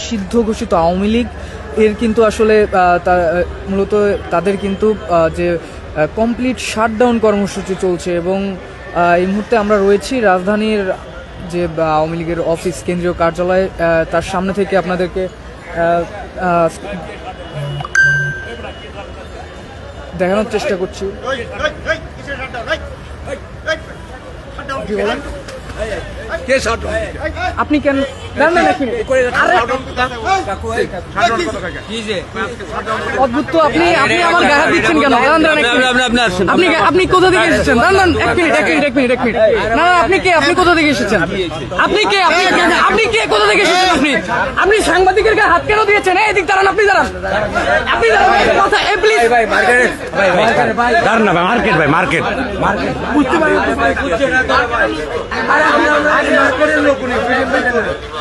সিদ্ধ ঘোষিত আওয়ামী লীগ এর কিন্তু আসলে তা- মূলত তাদের কিন্তু যে কমপ্লিট শাটডাউন কর্মসূচি চলছে এবং এই মুহূর্তে আমরা রয়েছি রাজধানীর যে আওয়ামী লীগের অফিস কেন্দ্রীয় কার্যালয় তার সামনে থেকে আপনাদেরকে দেখানোর চেষ্টা করছি। কি বলেন? কে শট আপনি কেন? না না না, কি অদ্ভুত তো আপনি আপনি আমার গায়ে দিচ্ছেন কেন? দাঁড়ান দাঁড়ান আপনি আপনি কোথা থেকে এসেছেন? দাঁড়ান দাঁড়ান এক মিনিট এক মিনিট এক মিনিট এক মিনিট। না না আপনি কে? আপনি কোথা থেকে এসেছেন? আপনি কে? আপনি আপনি কে? কোথা থেকে এসেছেন আপনি? আপনি সাংবাদিকের গায়ে হাত কেন দিয়েছেন? এই দিক দাঁড়ান আপনি দাঁড়ান। আপনি দাঁড়ান কথা এ প্লিজ ভাই মার্কেট ভাই ভাই। দাঁড়ান না ভাই মার্কেট ভাই মার্কেট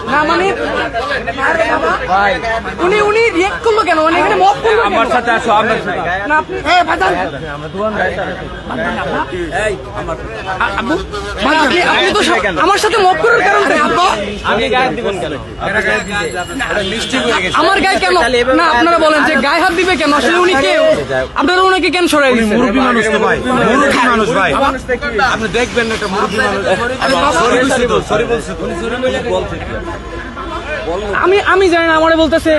না মানে উনি উনি রিয়েক্ট করল কেন? মানে এখানে মত করল আমার সাথে আসো আমার সাথে না আপনি এই বাজান আব্বু আপনি আপনি তো আমার সাথে মত করার কারণ কি আব্বু। আমি গায়ে দিবেন কেন? মিষ্টি করে গেছে। আমার গায়ে কেন? না আপনারা বলেন যে গায়ে হাত দিবে কেন? আসলে উনি কে? আপনারা ওনাকে কেন সরাই মুরব্বী মানুষ তো ভাই। মুরব্বী মানুষ ভাই। আপনি দেখবেন না একটা মুরব্বী মানুষ। আমি আমি জানি না আমারে বলতেছে।